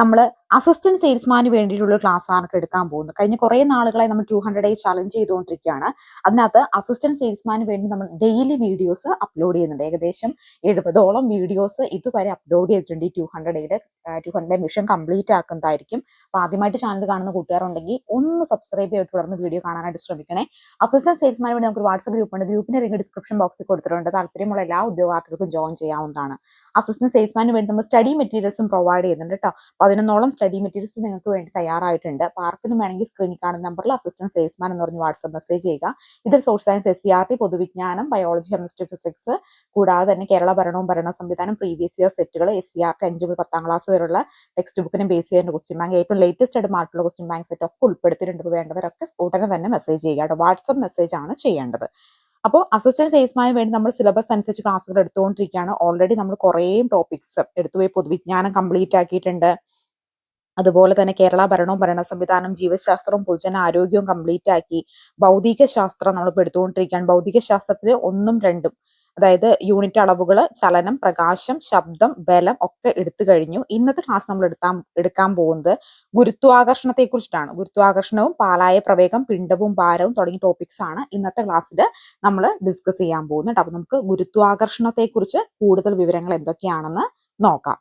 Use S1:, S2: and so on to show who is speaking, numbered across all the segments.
S1: നമ്മൾ അസിസ്റ്റന്റ് സെയിൽസ്മാന് വേണ്ടിയിട്ടുള്ള ക്ലാസ് ആണ് എടുക്കാൻ പോകുന്നത്. കഴിഞ്ഞ കുറേ നാളുകളായി നമ്മൾ ടു ഹൺഡ്രഡ് ചലഞ്ച് ചെയ്തുകൊണ്ടിരിക്കുകയാണ്. അതിനകത്ത് അസിസ്റ്റന്റ് സെയിൽസ്മാന് വേണ്ടി നമ്മൾ ഡെയിലി വീഡിയോസ് അപ്ലോഡ് ചെയ്യുന്നുണ്ട്. ഏകദേശം എഴുപതോളം വീഡിയോസ് ഇതുവരെ അപ്ലോഡ് ചെയ്തിട്ടുണ്ട്. ഈ two hundred two hundred mission complete ആക്കുന്നതായിരിക്കും. അപ്പൊ ആദ്യമായിട്ട് ചാനൽ കാണുന്ന കൂട്ടുകാരുണ്ടെങ്കിൽ ഒന്ന് സബ്സ്ക്രൈബ് ചെയ്ത് തുടർന്ന് വീഡിയോ കാണാനായിട്ട് ശ്രമിക്കണേ. അസിസ്റ്റന്റ് സെയിൽസ്മാൻ വേണ്ടി നമുക്ക് വാട്സ്ആപ്പ് ഗ്രൂപ്പ് ഉണ്ട്. ഗ്രൂപ്പിന്റെ ലിങ്ക് ഡിസ്ക്രിപ്ഷൻ ബോക്സിൽ കൊടുത്തിട്ടുണ്ട്. താല്പര്യമുള്ള എല്ലാ ഉദ്യോഗാർത്ഥികൾക്കും ജോയിൻ ചെയ്യാവുന്നതാണ്. അസിസ്റ്റന്റ് സെയിൽസ്മാൻ വേണ്ടി നമ്മൾ സ്റ്റഡി മെറ്റീരിയൽസും പ്രൊവൈഡ് ചെയ്യുന്നുണ്ട് കേട്ടോ പതിനൊന്നോളം സ്റ്റഡി മെറ്റീരിയൽസ് നിങ്ങൾക്ക് വേണ്ടി തയ്യാറായിട്ടുണ്ട്. ആർക്കും വേണമെങ്കിൽ സ്ക്രീനിൽ കാണുന്ന നമ്പറിൽ അസിസ്റ്റന്റ് സെയിൽസ്മാൻ എന്ന് പറഞ്ഞ് വാട്സ്ആപ്പ് മെസ്സേജ് ചെയ്യുക. ഇതിൽ social science S C R T പൊതുവിജ്ഞാനം biology chemistry physics കൂടാതെ തന്നെ കേരള ഭരണവും ഭരണ സംവിധാനം പ്രീവിയസ് ഇയർ സെറ്റുകൾ എസ് സി ആർ ടി അഞ്ച് മുതൽ പത്താം ക്ലാസ് വരെയുള്ള ടെക്സ്റ്റ് ബുക്കിനെ ബേസ് ചെയ്യേണ്ട ക്വസ്റ്റ്യൻ ബാങ്ക് ഏറ്റവും ലേറ്റസ്റ്റ് ആയിട്ട് മാർക്കുള്ള ക്വസ്റ്റ്യൻ ബാങ്ക് സെറ്റ് ഒക്കെ ഉൾപ്പെടുത്തിയിട്ടുണ്ട്. വേണ്ടവരൊക്കെ ഉടനെ തന്നെ മെസ്സേജ് ചെയ്യുക കേട്ടോ. വാട്സ്ആപ്പ് മെസ്സേജ് ആണ് ചെയ്യേണ്ടത്. അപ്പോൾ അസിസ്റ്റന്റ് സെയിൽസ്മാന് വേണ്ടി നമ്മൾ സിലബസ് അനുസരിച്ച് ക്ലാസ്സുകൾ എടുത്തുകൊണ്ടിരിക്കുകയാണ്. ഓൾറെഡി നമ്മൾ കുറേ ടോപ്പിക്സ് എടുത്തുപോയി പൊതുവിജ്ഞാനം കംപ്ലീറ്റ് ആക്കിയിട്ടുണ്ട്. അതുപോലെ തന്നെ കേരള ഭരണവും ഭരണ സംവിധാനം ജീവശാസ്ത്രവും പൊതുജന ആരോഗ്യവും കംപ്ലീറ്റ് ആക്കി ഭൗതിക ശാസ്ത്രം നമ്മൾ എടുത്തുകൊണ്ടിരിക്കുകയാണ്. ഭൗതിക ശാസ്ത്രത്തിൽ ഒന്നും രണ്ടും അതായത് യൂണിറ്റ് അളവുകൾ ചലനം പ്രകാശം ശബ്ദം ബലം ഒക്കെ എടുത്തു കഴിഞ്ഞു. ഇന്നത്തെ ക്ലാസ് നമ്മൾ എടുത്താൻ എടുക്കാൻ പോകുന്നത് ഗുരുത്വാകർഷണത്തെ കുറിച്ചിട്ടാണ് ഗുരുത്വാകർഷണവും പാലായ പ്രവേഗം പിണ്ടവും ഭാരവും തുടങ്ങിയ ടോപ്പിക്സ് ആണ് ഇന്നത്തെ ക്ലാസ്സിൽ നമ്മൾ ഡിസ്കസ് ചെയ്യാൻ പോകുന്നത്. അപ്പൊ നമുക്ക് ഗുരുത്വാകർഷണത്തെ കുറിച്ച് കൂടുതൽ വിവരങ്ങൾ എന്തൊക്കെയാണെന്ന് നോക്കാം.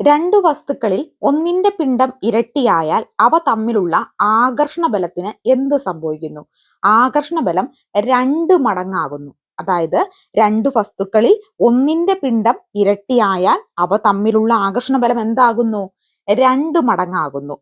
S1: രണ്ടു വസ്തുക്കളിൽ ഒന്നിന്റെ പിണ്ഡം ഇരട്ടിയായാൽ അവ തമ്മിലുള്ള ആകർഷണ ബലത്തിന് എന്ത് സംഭവിക്കുന്നു? ആകർഷണ ബലം രണ്ട് മടങ്ങാകുന്നു. അതായത് രണ്ട് വസ്തുക്കളിൽ ഒന്നിന്റെ പിണ്ഡം ഇരട്ടിയായാൽ അവ തമ്മിലുള്ള ആകർഷണ ബലം എന്താകുന്നു? രണ്ട് മടങ്ങാകുന്നു.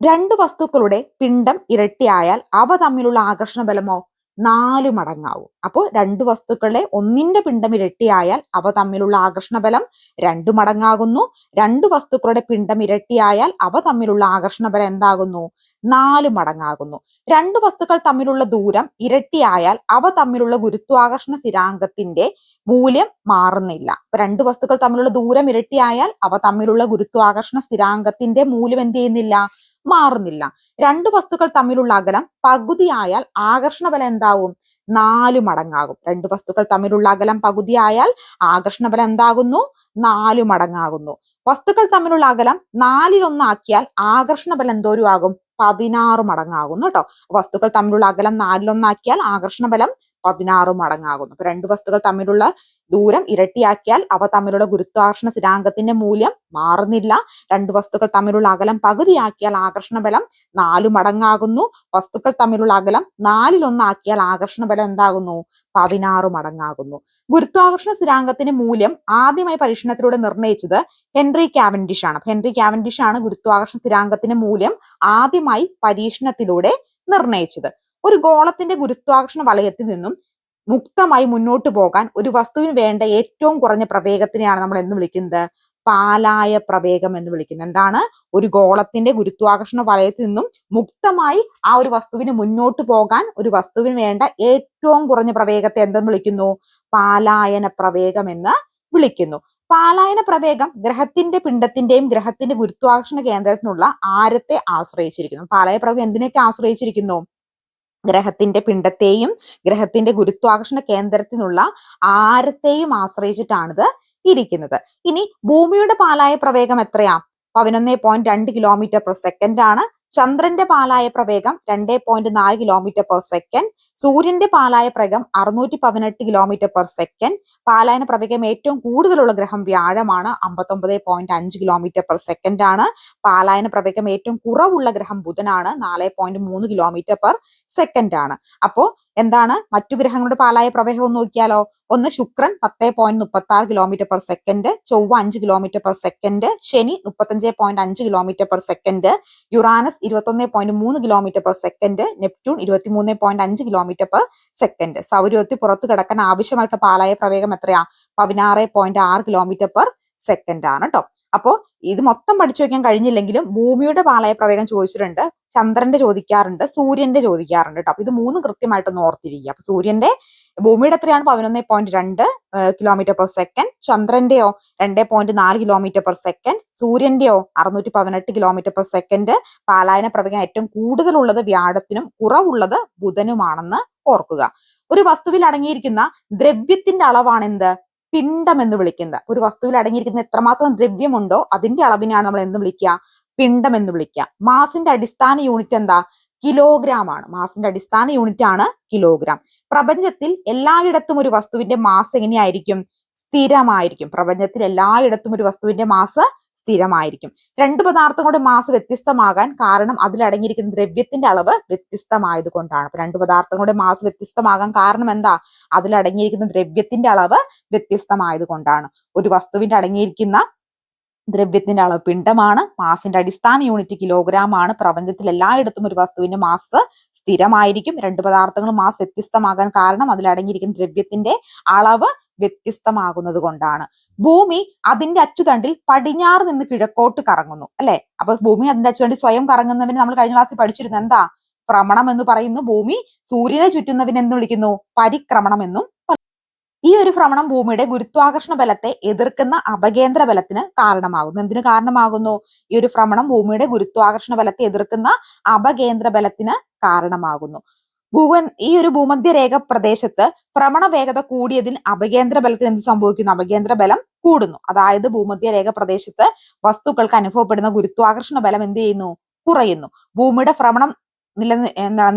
S1: രണ്ട് വസ്തുക്കളുടെ പിണ്ഡം ഇരട്ടിയായാൽ അവ തമ്മിലുള്ള ആകർഷണ ബലമോ നാല് മടങ്ങാവും. അപ്പോൾ രണ്ട് വസ്തുക്കളെ ഒന്നിന്റെ പിണ്ഡം ഇരട്ടിയായാൽ അവ തമ്മിലുള്ള ആകർഷണബലം രണ്ടു മടങ്ങാകുന്നു. രണ്ട് വസ്തുക്കളുടെ പിണ്ഡം ഇരട്ടിയായാൽ അവ തമ്മിലുള്ള ആകർഷണബലം എന്താകുന്നു? നാല് മടങ്ങാകുന്നു. രണ്ട് വസ്തുക്കൾ തമ്മിലുള്ള ദൂരം ഇരട്ടിയായാൽ അവ തമ്മിലുള്ള ഗുരുത്വാകർഷണ സ്ഥിരാങ്കത്തിന്റെ മൂല്യം മാറുന്നില്ല. അപ്പൊ രണ്ട് വസ്തുക്കൾ തമ്മിലുള്ള ദൂരം ഇരട്ടിയായാൽ അവ തമ്മിലുള്ള ഗുരുത്വാകർഷണ സ്ഥിരാങ്കത്തിന്റെ മൂല്യം എന്ത് ചെയ്യുന്നില്ല? മാറുന്നില്ല. രണ്ട് വസ്തുക്കൾ തമ്മിലുള്ള അകലം പകുതിയായാൽ ആകർഷണ ബലം എന്താവും നാല് മടങ്ങാകും. രണ്ട് വസ്തുക്കൾ തമ്മിലുള്ള അകലം പകുതിയായാൽ ആകർഷണ ബലം എന്താകുന്നു? നാല് മടങ്ങാകുന്നു. വസ്തുക്കൾ തമ്മിലുള്ള അകലം നാലിലൊന്നാക്കിയാൽ ആകർഷണ ബലം എന്തോരും ആകും പതിനാറ് മടങ്ങാകുന്നു കേട്ടോ വസ്തുക്കൾ തമ്മിലുള്ള അകലം നാലിലൊന്നാക്കിയാൽ ആകർഷണ ബലം പതിനാറ് മടങ്ങാകുന്നു. അപ്പൊ രണ്ട് വസ്തുക്കൾ തമ്മിലുള്ള ദൂരം ഇരട്ടിയാക്കിയാൽ അവ തമ്മിലുള്ള ഗുരുത്വാകർഷണ സ്ഥിരാങ്കത്തിന്റെ മൂല്യം മാറുന്നില്ല. രണ്ട് വസ്തുക്കൾ തമ്മിലുള്ള അകലം പകുതിയാക്കിയാൽ ആകർഷണ ബലം നാലു മടങ്ങാകുന്നു. വസ്തുക്കൾ തമ്മിലുള്ള അകലം നാലിലൊന്നാക്കിയാൽ ആകർഷണ ബലം എന്താകുന്നു? പതിനാറ് മടങ്ങാകുന്നു. ഗുരുത്വാകർഷണ സ്ഥിരാങ്കത്തിന്റെ മൂല്യം ആദ്യമായി പരീക്ഷണത്തിലൂടെ നിർണയിച്ചത് ഹെൻറി കാവൻഡിഷ് ആണ്. ഹെൻറി കാവൻഡിഷ് ആണ് ഗുരുത്വാകർഷണ സ്ഥിരാങ്കത്തിന്റെ മൂല്യം ആദ്യമായി പരീക്ഷണത്തിലൂടെ നിർണയിച്ചത്. ഒരു ഗോളത്തിന്റെ ഗുരുത്വാകർഷണ വലയത്തിൽ നിന്നും മുക്തമായി മുന്നോട്ട് പോകാൻ ഒരു വസ്തുവിന് വേണ്ട ഏറ്റവും കുറഞ്ഞ പ്രവേഗത്തിനെയാണ് നമ്മൾ എന്ന് വിളിക്കുന്നത്? പാലായ പ്രവേഗം എന്ന് വിളിക്കുന്നത്. എന്താണ്? ഒരു ഗോളത്തിന്റെ ഗുരുത്വാകർഷണ വലയത്തിൽ നിന്നും മുക്തമായി ആ ഒരു വസ്തുവിന് മുന്നോട്ട് പോകാൻ ഒരു വസ്തുവിന് വേണ്ട ഏറ്റവും കുറഞ്ഞ പ്രവേഗത്തെ എന്തെന്ന് വിളിക്കുന്നു? പാലായന പ്രവേഗം എന്ന് വിളിക്കുന്നു. പാലായന പ്രവേഗം ഗ്രഹത്തിന്റെ പിണ്ടത്തിന്റെയും ഗ്രഹത്തിന്റെ ഗുരുത്വാകർഷണ കേന്ദ്രത്തിനുള്ള ആരത്തെ ആശ്രയിച്ചിരിക്കുന്നു? പാലായ പ്രവേഗം എന്തിനൊക്കെ ആശ്രയിച്ചിരിക്കുന്നു? ഗ്രഹത്തിന്റെ പിണ്ടത്തെയും ഗ്രഹത്തിന്റെ ഗുരുത്വാകർഷണ കേന്ദ്രത്തിനുള്ള ആരത്തെയും ആശ്രയിച്ചിട്ടാണിത് ഇരിക്കുന്നത്. ഇനി ഭൂമിയുടെ പാലായ പ്രവേഗം എത്രയാ? പതിനൊന്ന് പോയിന്റ് രണ്ട് കിലോമീറ്റർ പെർ സെക്കൻഡ് ആണ്. ചന്ദ്രന്റെ പാലായ പ്രവേഗം രണ്ട് പോയിന്റ് നാല് കിലോമീറ്റർ പെർ സെക്കൻഡ് സൂര്യന്റെ പാലായ പ്രകം അറുന്നൂറ്റി പതിനെട്ട് കിലോമീറ്റർ പെർ സെക്കൻഡ് പാലായന പ്രവേഗം ഏറ്റവും കൂടുതലുള്ള ഗ്രഹം വ്യാഴമാണ് അമ്പത്തൊമ്പത് പോയിന്റ് അഞ്ച് കിലോമീറ്റർ പെർ സെക്കൻഡ് ആണ്. പാലായന പ്രവേഗം ഏറ്റവും കുറവുള്ള ഗ്രഹം ബുധനാണ് നാല് പോയിന്റ് മൂന്ന് കിലോമീറ്റർ പെർ സെക്കൻഡ് ആണ്. അപ്പോ എന്താണ് മറ്റു ഗ്രഹങ്ങളുടെ പാലായ പ്രവേഗം ഒന്ന് നോക്കിയാലോ? ഒന്ന് ശുക്രൻ പത്ത് പോയിന്റ് മുപ്പത്തി ആറ് കിലോമീറ്റർ പെർ സെക്കൻഡ് ചൊവ്വ അഞ്ച് കിലോമീറ്റർ പെർ സെക്കൻഡ് ശനി മുപ്പത്തഞ്ച് പോയിന്റ് അഞ്ച് കിലോമീറ്റർ പെർ സെക്കൻഡ് യുറാനസ് ഇരുപത്തൊന്ന് പോയിന്റ് മൂന്ന് കിലോമീറ്റർ പെർ സെക്കൻഡ് നെപ്റ്റ്യൂൺ ഇരുപത്തിമൂന്ന് പോയിന്റ് അഞ്ച് കിലോമീറ്റർ പെർ സെക്കൻഡ് സൗരത്തിൽ പുറത്ത് കിടക്കാൻ ആവശ്യമായിട്ടുള്ള പാലായ പ്രവേഗം എത്രയാ? പതിനാറ് പോയിന്റ് ആറ് കിലോമീറ്റർ പെർ സെക്കൻഡ് ആണ് കേട്ടോ അപ്പോ ഇത് മൊത്തം പഠിച്ചു വെക്കാൻ കഴിഞ്ഞില്ലെങ്കിലും ഭൂമിയുടെ പാളയ പ്രവേഗം ചോദിച്ചിട്ടുണ്ട് ചന്ദ്രന്റെ ചോദിക്കാറുണ്ട് സൂര്യന്റെ ചോദിക്കാറുണ്ട് കേട്ടോ അപ്പൊ ഇത് മൂന്നും കൃത്യമായിട്ടൊന്ന് ഓർത്തിരിക്കുക. അപ്പൊ സൂര്യന്റെ ഭൂമിയുടെ എത്രയാണ്? പതിനൊന്ന് പോയിന്റ് രണ്ട് കിലോമീറ്റർ പെർ സെക്കൻഡ് ചന്ദ്രന്റെയോ രണ്ട് പോയിന്റ് നാല് കിലോമീറ്റർ പെർ സെക്കൻഡ് സൂര്യന്റെയോ അറുന്നൂറ്റി പതിനെട്ട് കിലോമീറ്റർ പെർ സെക്കൻഡ് പാലായന പ്രവേഗം ഏറ്റവും കൂടുതലുള്ളത് വ്യാഴത്തിനും കുറവുള്ളത് ബുധനുമാണെന്ന് ഓർക്കുക. ഒരു വസ്തുവിൽ അടങ്ങിയിരിക്കുന്ന ദ്രവ്യത്തിന്റെ അളവാണ് എന്ത്? പിണ്ഡം എന്ന് വിളിക്കുന്നത് ഒരു വസ്തുവിൽ അടങ്ങിയിരിക്കുന്ന എത്രമാത്രം ദ്രവ്യമുണ്ടോ അതിന്റെ അളവിനാണ് നമ്മൾ എന്ത് വിളിക്കുക? പിണ്ഡം എന്ന് വിളിക്കുക. മാസിന്റെ അടിസ്ഥാന യൂണിറ്റ് എന്താ? കിലോഗ്രാം ആണ് മാസിന്റെ അടിസ്ഥാന യൂണിറ്റ് ആണ് കിലോഗ്രാം. പ്രപഞ്ചത്തിൽ എല്ലായിടത്തും ഒരു വസ്തുവിന്റെ മാസ് എങ്ങനെയായിരിക്കും? സ്ഥിരമായിരിക്കും. പ്രപഞ്ചത്തിൽ എല്ലായിടത്തും ഒരു വസ്തുവിന്റെ മാസ് സ്ഥിരമായിരിക്കും. രണ്ട് പദാർത്ഥങ്ങളുടെ മാസ് വ്യത്യസ്തമാകാൻ കാരണം അതിലടങ്ങിയിരിക്കുന്ന ദ്രവ്യത്തിന്റെ അളവ് വ്യത്യസ്തമായത് കൊണ്ടാണ് അപ്പൊ രണ്ട് പദാർത്ഥങ്ങളുടെ മാസ് വ്യത്യസ്തമാകാൻ കാരണം എന്താ? അതിലടങ്ങിയിരിക്കുന്ന ദ്രവ്യത്തിന്റെ അളവ് വ്യത്യസ്തമായത് കൊണ്ടാണ് ഒരു വസ്തുവിന്റെ അടങ്ങിയിരിക്കുന്ന ദ്രവ്യത്തിന്റെ അളവ് പിണ്ഡമാണ് മാസിന്റെ അടിസ്ഥാന യൂണിറ്റ് കിലോഗ്രാം ആണ് പ്രപഞ്ചത്തിൽ എല്ലായിടത്തും ഒരു വസ്തുവിന്റെ മാസ് സ്ഥിരമായിരിക്കും. രണ്ട് പദാർത്ഥങ്ങൾ മാസ് വ്യത്യസ്തമാകാൻ കാരണം അതിലടങ്ങിയിരിക്കുന്ന ദ്രവ്യത്തിന്റെ അളവ് വ്യത്യസ്തമാകുന്നത് കൊണ്ടാണ് ഭൂമി അതിന്റെ അച്ചുതണ്ടിൽ പടിഞ്ഞാറ് നിന്ന് കിഴക്കോട്ട് കറങ്ങുന്നു അല്ലെ? അപ്പൊ ഭൂമി അതിന്റെ അച്ചുതണ്ടിൽ സ്വയം കറങ്ങുന്നവന് നമ്മൾ കഴിഞ്ഞ ക്ലാസ്സിൽ പഠിച്ചിരുന്നു. എന്താ? ഭ്രമണം എന്ന് പറയുന്നു. ഭൂമി സൂര്യനെ ചുറ്റുന്നവനെ എന്ന് വിളിക്കുന്നു. പരിക്രമണം എന്നും ഈ ഒരു ഭ്രമണം ഭൂമിയുടെ ഗുരുത്വാകർഷണ ബലത്തെ എതിർക്കുന്ന അപകേന്ദ്ര ബലത്തിന് കാരണമാകുന്നു. എന്തിനു കാരണമാകുന്നു? ഈ ഒരു ഭ്രമണം ഭൂമിയുടെ ഗുരുത്വാകർഷണ ബലത്തെ എതിർക്കുന്ന അപകേന്ദ്ര ബലത്തിന് കാരണമാകുന്നു. ഭൂവൻ ഈ ഒരു ഭൂമധ്യരേഖ പ്രദേശത്ത് ഭ്രമണ വേഗത കൂടിയതിന് അപകേന്ദ്ര ബലത്തിന് എന്ത് സംഭവിക്കുന്നു? അപകേന്ദ്ര ബലം കൂടുന്നു. അതായത് ഭൂമധ്യരേഖ പ്രദേശത്ത് വസ്തുക്കൾക്ക് അനുഭവപ്പെടുന്ന ഗുരുത്വാകർഷണ ബലം എന്ത് ചെയ്യുന്നു? കുറയുന്നു. ഭൂമിയുടെ ഭ്രമണം നില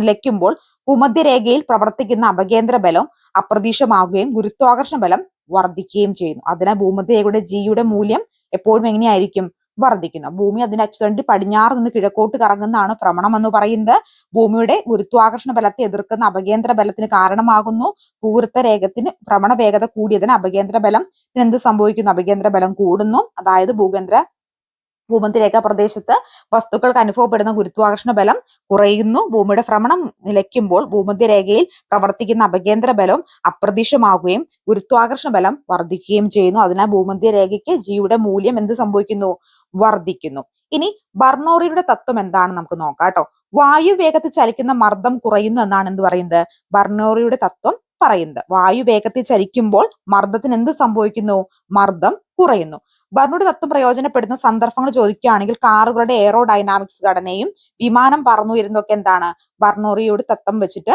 S1: നിലയ്ക്കുമ്പോൾ ഭൂമധ്യരേഖയിൽ പ്രവർത്തിക്കുന്ന അപകേന്ദ്ര ബലം അപ്രതീക്ഷമാകുകയും ഗുരുത്വാകർഷണ ബലം വർദ്ധിക്കുകയും ചെയ്യുന്നു. അതിനാൽ ഭൂമധ്യരേഖയുടെ ജിയുടെ മൂല്യം എപ്പോഴും എങ്ങനെയായിരിക്കും? വർദ്ധിക്കുന്നു. ഭൂമി അതിന്റെ അച്ചുതണ്ടി പടിഞ്ഞാറ് നിന്ന് കിഴക്കോട്ട് കറങ്ങുന്നതാണ് ഭ്രമണം എന്ന് പറയുന്നത്. ഭൂമിയുടെ ഗുരുത്വാകർഷണ ബലത്തെ എതിർക്കുന്ന അപകേന്ദ്ര ബലത്തിന് കാരണമാകുന്നു. ഭൂവൃത്ത രേഖത്തിന് ഭ്രമണ വേഗത കൂടിയതിന് അപകേന്ദ്ര ബലം എന്ത് സംഭവിക്കുന്നു? അപകേന്ദ്ര ബലം കൂടുന്നു. അതായത് ഭൂകേന്ദ്ര ഭൂമധ്യരേഖ പ്രദേശത്ത് വസ്തുക്കൾക്ക് അനുഭവപ്പെടുന്ന ഗുരുത്വാകർഷണ ബലം കുറയുന്നു. ഭൂമിയുടെ ഭ്രമണം നിലയ്ക്കുമ്പോൾ ഭൂമധ്യരേഖയിൽ പ്രവർത്തിക്കുന്ന അപകേന്ദ്ര ബലം അപ്രതീക്ഷമാകുകയും ഗുരുത്വാകർഷണ ബലം വർദ്ധിക്കുകയും ചെയ്യുന്നു. അതിനാൽ ഭൂമന്തിരേഖയ്ക്ക് ജിയുടെ മൂല്യം എന്ത് സംഭവിക്കുന്നു? വർദ്ധിക്കുന്നു. ഇനി ബർണോറിയുടെ തത്വം എന്താണ് നമുക്ക് നോക്കാം കേട്ടോ. വായു വേഗത്തിൽ ചലിക്കുന്ന മർദ്ദം കുറയുന്നു എന്നാണ് എന്ത് പറയുന്നത്? ബർണോറിയുടെ തത്വം പറയുന്നത്. വായു വേഗത്തിൽ ചലിക്കുമ്പോൾ മർദ്ദത്തിന് എന്ത് സംഭവിക്കുന്നു? മർദ്ദം കുറയുന്നു. ബർണോഡ് തത്വം പ്രയോജനപ്പെടുന്ന സന്ദർഭങ്ങൾ ചോദിക്കുകയാണെങ്കിൽ കാറുകളുടെ എയറോ ഡൈനാമിക്സ് ഘടനയും വിമാനം പറന്നു പറന്നുയരുന്നതൊക്കെ എന്താണ്? ബർണോറിയുടെ തത്വം വെച്ചിട്ട്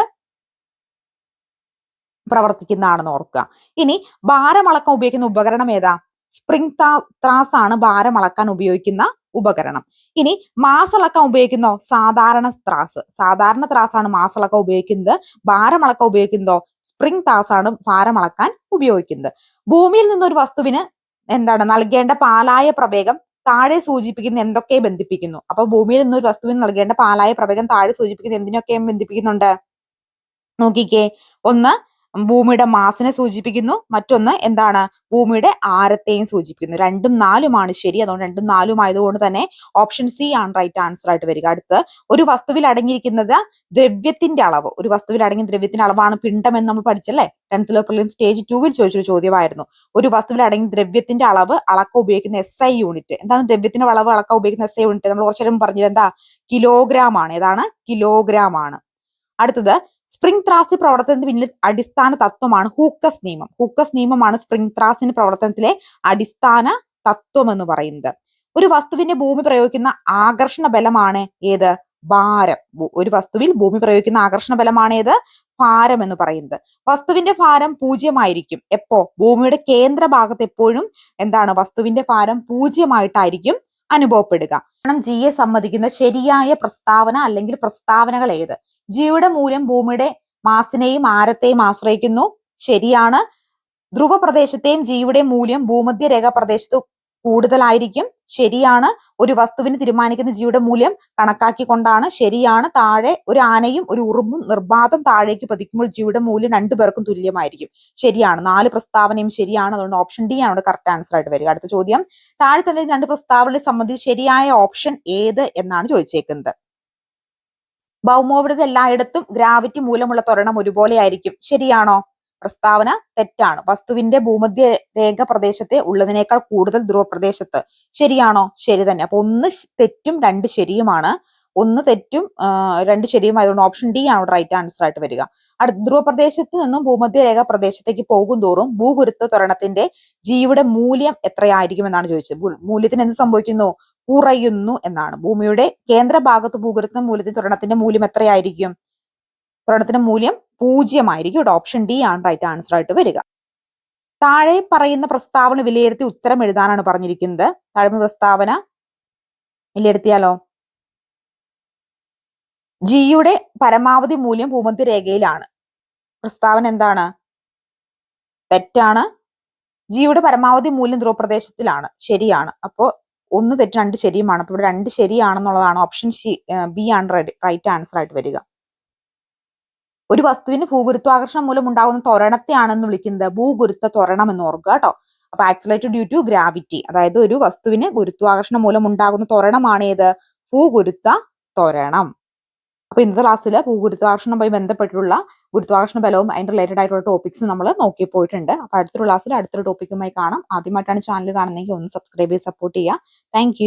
S1: പ്രവർത്തിക്കുന്നതാണെന്ന് ഓർക്കുക. ഇനി ഭാരമളക്കം ഉപയോഗിക്കുന്ന ഉപകരണം ഏതാ? സ്പ്രിംഗ് ത്രാസ് ആണ് ഭാരം അളക്കാൻ ഉപയോഗിക്കുന്ന ഉപകരണം. ഇനി മാസ് അളക്കാൻ ഉപയോഗിക്കുന്നോ? സാധാരണ ത്രാസ് സാധാരണ ത്രാസാണ് മാസ് അളക്കാൻ ഉപയോഗിക്കുന്നത്. ഭാരം അളക്കാൻ ഉപയോഗിക്കുന്നതോ? സ്പ്രിംഗ് ത്രാസ് ആണ് ഭാരം അളക്കാൻ ഉപയോഗിക്കുന്നത്. ഭൂമിയിൽ നിന്നൊരു വസ്തുവിന് എന്താണ്? നൽകേണ്ട പാലായ പ്രവേഗം താഴെ സൂചിപ്പിക്കുന്ന എന്തൊക്കെ ബന്ധിപ്പിക്കുന്നു? അപ്പൊ ഭൂമിയിൽ നിന്നൊരു വസ്തുവിന് നൽകേണ്ട പാലായ പ്രവേഗം താഴെ സൂചിപ്പിക്കുന്ന എന്തിനൊക്കെ ബന്ധിപ്പിക്കുന്നുണ്ട്? നോക്കിക്കേ. ഒന്ന് ഭൂമിയുടെ മാസിനെ സൂചിപ്പിക്കുന്നു. മറ്റൊന്ന് എന്താണ്? ഭൂമിയുടെ ആരത്തെയും സൂചിപ്പിക്കുന്നു. രണ്ടും നാലുമാണ് ശരി. അതുകൊണ്ട് രണ്ടും നാലും ആയതുകൊണ്ട് തന്നെ ഓപ്ഷൻ സി ആണ് റൈറ്റ് ആൻസർ ആയിട്ട് വരിക. അടുത്ത് ഒരു വസ്തുവിൽ അടങ്ങിയിരിക്കുന്നത് ദ്രവ്യത്തിന്റെ അളവ്. ഒരു വസ്തുവിൽ അടങ്ങിയ ദ്രവ്യത്തിന്റെ അളവാണ് പിണ്ഡം എന്ന് നമ്മൾ പഠിച്ചല്ലേ ടെൻത്തിലോ പ്രിലിം സ്റ്റേജ് ടൂവിൽ ചോദിച്ചൊരു ചോദ്യമായിരുന്നു. ഒരു വസ്തുവിൽ അടങ്ങിയ ദ്രവ്യത്തിന്റെ അളവ് അളക്ക ഉപയോഗിക്കുന്ന എസ് ഐ യൂണിറ്റ് എന്താണ് ദ്രവ്യത്തിന്റെ അളവ് അളക്ക ഉപയോഗിക്കുന്ന എസ് ഐ യൂണിറ്റ് നമ്മൾ കുറച്ചു പറഞ്ഞത് എന്താ? കിലോഗ്രാം ആണ്. ഏതാണ്? കിലോഗ്രാം ആണ്. അടുത്തത് സ്പ്രിംഗ് ത്രാസ് പ്രവർത്തനത്തിന് പിന്നിൽ അടിസ്ഥാന തത്വമാണ് ഹൂക്കസ് നിയമം. ഹൂക്കസ് നിയമമാണ് സ്പ്രിംഗ് ത്രാസിന്റെ പ്രവർത്തനത്തിലെ അടിസ്ഥാന തത്വം എന്ന് പറയുന്നത്. ഒരു വസ്തുവിന്റെ ഭൂമി പ്രയോഗിക്കുന്ന ആകർഷണ ബലമാണ് ഏത്? ഭാരം. ഒരു വസ്തുവിൽ ഭൂമി പ്രയോഗിക്കുന്ന ആകർഷണ ബലമാണ് ഏത്? ഭാരം എന്ന് പറയുന്നത്. വസ്തുവിന്റെ ഭാരം പൂജ്യമായിരിക്കും. എപ്പോ? ഭൂമിയുടെ കേന്ദ്ര ഭാഗത്ത് എപ്പോഴും എന്താണ്? വസ്തുവിന്റെ ഭാരം പൂജ്യമായിട്ടായിരിക്കും അനുഭവപ്പെടുക. കാരണം ജിയെ സമ്മതിക്കുന്ന ശരിയായ പ്രസ്താവന അല്ലെങ്കിൽ പ്രസ്താവനകൾ ഏത്? ജിയുടെ മൂല്യം ഭൂമിയുടെ മാസിനെയും ആരത്തെയും ആശ്രയിക്കുന്നു. ശരിയാണ്. ധ്രുവ പ്രദേശത്തെയും ജിയുടെ മൂല്യം ഭൂമധ്യരേഖ പ്രദേശത്ത് കൂടുതലായിരിക്കും. ശരിയാണ്. ഒരു വസ്തുവിന് തീരുമാനിക്കുന്ന ജിയുടെ മൂല്യം കണക്കാക്കിക്കൊണ്ടാണ്. ശരിയാണ്. താഴെ ഒരു ആനയും ഒരു ഉറുമ്പും നിർബാധം താഴേക്ക് പതിക്കുമ്പോൾ ജിയുടെ മൂല്യം രണ്ടു രണ്ടുപേർക്കും തുല്യമായിരിക്കും. ശരിയാണ്. നാല് പ്രസ്താവനയും ശരിയാണ്. അതുകൊണ്ട് ഓപ്ഷൻ ഡി ആണ് അവിടെ കറക്റ്റ് ആൻസർ ആയിട്ട് വരിക. അടുത്ത ചോദ്യം. താഴെ തന്നെ രണ്ട് പ്രസ്താവനകളെ സംബന്ധിച്ച് ശരിയായ ഓപ്ഷൻ ഏത് എന്നാണ് ചോദിച്ചേക്കുന്നത്. ഭൗമോപരിത എല്ലായിടത്തും ഗ്രാവിറ്റി മൂലമുള്ള ത്വരണം ഒരുപോലെ ആയിരിക്കും. ശരിയാണോ? പ്രസ്താവന തെറ്റാണ്. വസ്തുവിന്റെ ഭൂമധ്യ രേഖ പ്രദേശത്തെ ഉള്ളതിനേക്കാൾ കൂടുതൽ ധ്രുവപ്രദേശത്ത്. ശരിയാണോ? ശരി തന്നെ. അപ്പൊ ഒന്ന് തെറ്റും രണ്ട് ശരിയുമാണ്. ഒന്ന് തെറ്റും രണ്ട് ശരിയും ശരിയുമായതുകൊണ്ട് ഓപ്ഷൻ ഡി ആണ് റൈറ്റ് ആൻസർ ആയിട്ട് വരിക. അടുത്ത ധ്രുവപ്രദേശത്ത് നിന്നും ഭൂമധ്യരേഖ പ്രദേശത്തേക്ക് പോകും തോറും ഭൂഗുരുത്വ ത്വരണത്തിന്റെ ജിയുടെ മൂല്യം എത്രയായിരിക്കും എന്നാണ് ചോദിച്ചത്. മൂല്യത്തിന് എന്ത് സംഭവിക്കുന്നു? കുറയുന്നു എന്നാണ്. ഭൂമിയുടെ കേന്ദ്ര ഭാഗത്ത് ഭൂഗുരുത്വ മൂല്യത്തിൽ ത്വരണത്തിന്റെ മൂല്യം എത്രയായിരിക്കും? ത്വരണത്തിന്റെ മൂല്യം പൂജ്യമായിരിക്കും. ഇവിടെ ഓപ്ഷൻ ഡി ആണ് റൈറ്റ് ആൻസർ ആയിട്ട് വരിക. താഴെ പറയുന്ന പ്രസ്താവന വിലയിരുത്തി ഉത്തരം എഴുതാനാണ് പറഞ്ഞിരിക്കുന്നത്. താഴെ പ്രസ്താവന വിലയിരുത്തിയാലോ? ജിയുടെ പരമാവധി മൂല്യം ഭൂമധ്യരേഖയിലാണ് പ്രസ്താവന എന്താണ്? തെറ്റാണ്. ജിയുടെ പരമാവധി മൂല്യം ധ്രുവപ്രദേശത്തിലാണ്. ശരിയാണ്. അപ്പോൾ ഒന്ന് തെറ്റ് രണ്ട് ശരിയുമാണ്. അപ്പോൾ ഇവിടെ രണ്ട് ശരിയാണെന്നുള്ളതാണ് ഓപ്ഷൻ സി ബി ആണ് റൈറ്റ് ആൻസർ ആയിട്ട് വരിക. ഒരു വസ്തുവിന് ഭൂഗുരുത്വാകർഷണം മൂലം ഉണ്ടാകുന്ന ത്വരണത്തെയാണെന്ന് വിളിക്കുന്നത് ഭൂഗുരുത്വ ത്വരണം എന്ന് ഓർക്കുക കേട്ടോ. അപ്പൊ ആക്സിലേറ്റഡ് ഡ്യൂ ടു ഗ്രാവിറ്റി അതായത് ഒരു വസ്തുവിന് ഗുരുത്വാകർഷണം മൂലം ഉണ്ടാകുന്ന ത്വരണമാണ് ഏത്? ഭൂഗുരുത്വ ത്വരണം. അപ്പൊ ഇന്നത്തെ ക്ലാസ്സിൽ ഗുരുത്വാകർഷണവുമായി ബന്ധപ്പെട്ടുള്ള ഗുരുത്വാകർഷണ ബലവും അതിന്റെ റിലേറ്റഡ് ആയിട്ടുള്ള ടോപ്പിക്സ് നമ്മൾ നോക്കി പോയിട്ടുണ്ട്. അപ്പൊ അടുത്തൊരു ക്ലാസ്സിൽ അടുത്തൊരു ടോപ്പിക്കുമായി കാണാം. ആദ്യമായിട്ടാണ് ചാനൽ കാണുന്നതെങ്കിൽ ഒന്ന് സബ്സ്ക്രൈബ് ചെയ്ത് സപ്പോർട്ട് ചെയ്യുക. താങ്ക്